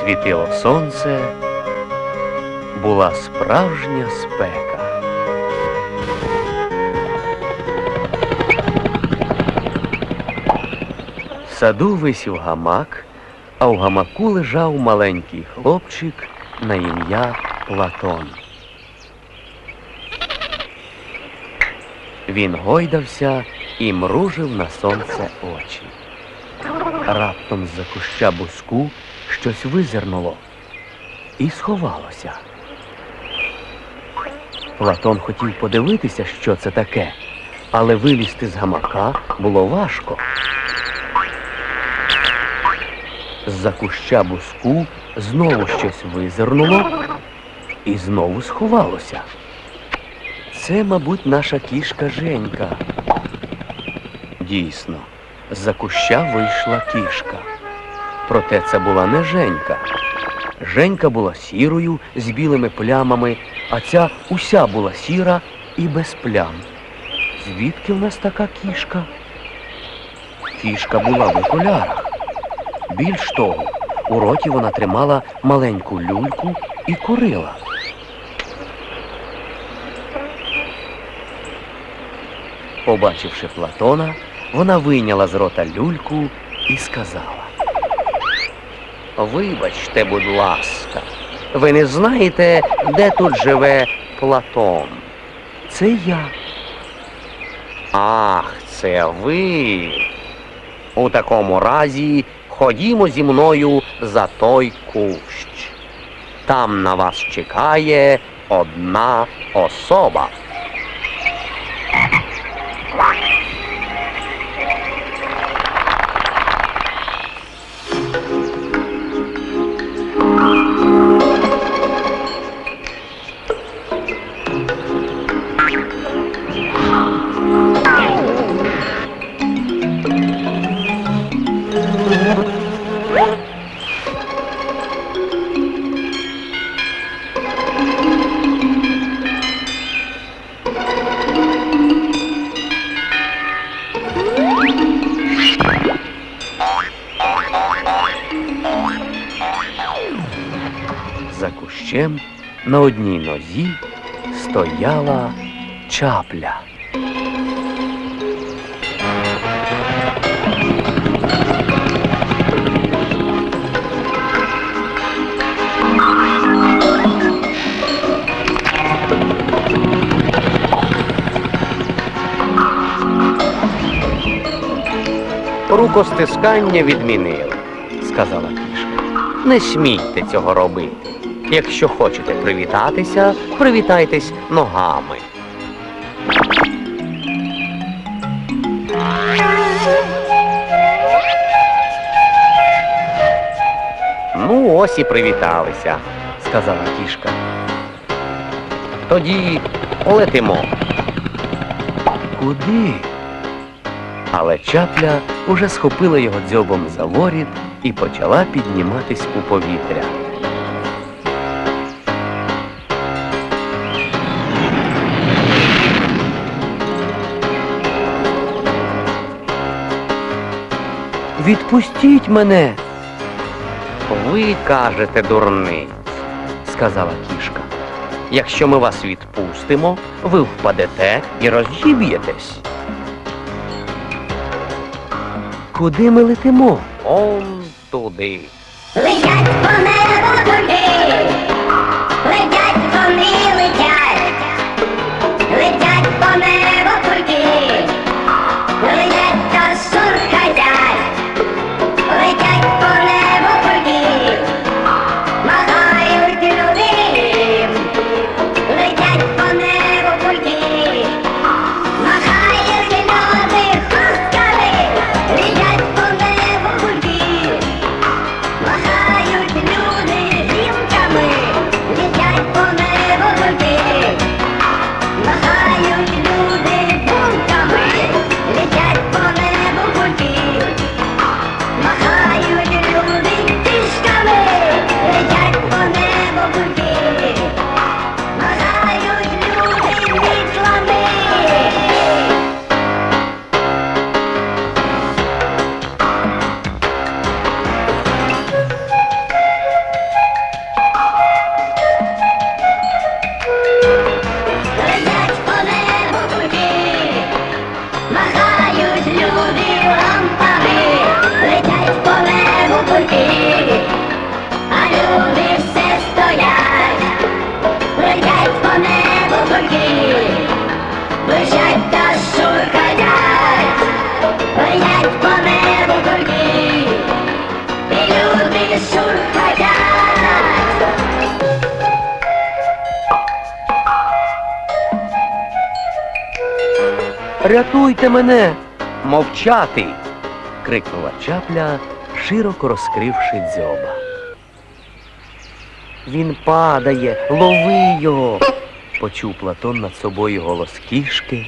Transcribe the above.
Світило сонце, була справжня спека. В саду висів гамак, а в гамаку лежав маленький хлопчик на ім'я Платон. Він гойдався і мружив на сонце очі. Раптом з-за куща буску щось визирнуло і сховалося. Платон хотів подивитися, що це таке, але вилізти з гамака було важко. З-за куща буску знову щось визирнуло і знову сховалося. Це, мабуть, наша кішка Женька. Дійсно, з-за куща вийшла кішка. Проте це була не Женька. Женька була сірою з білими плямами, а ця уся була сіра і без плям. Звідки в нас така кішка? Кішка була в окулярах. Більш того, у роті вона тримала маленьку люльку і курила. Побачивши Платона, вона вийняла з рота люльку і сказала. Вибачте, будь ласка, ви не знаєте, де тут живе Платон? Це я. Ах, це ви. У такому разі ходімо зі мною за той кущ. Там на вас чекає одна особа. Кущем на одній нозі стояла чапля. Рукостискання відмінили, сказала кішка. Не смійте цього робити. Якщо хочете привітатися, привітайтесь ногами. Ну, ось і привіталися, сказала кішка. Тоді летимо. Куди? Але чапля уже схопила його дзьобом за воріт і почала підніматись у повітря. Відпустіть мене. Ви кажете дурниць, сказала кішка. Якщо ми вас відпустимо, ви впадете і розіб'єтесь. Куди ми летимо? Он туди. Летять по Рятуйте мене! Мовчати! крикнула чапля, широко розкривши дзьоба. Він падає, лови його. Почув Платон над собою голос кішки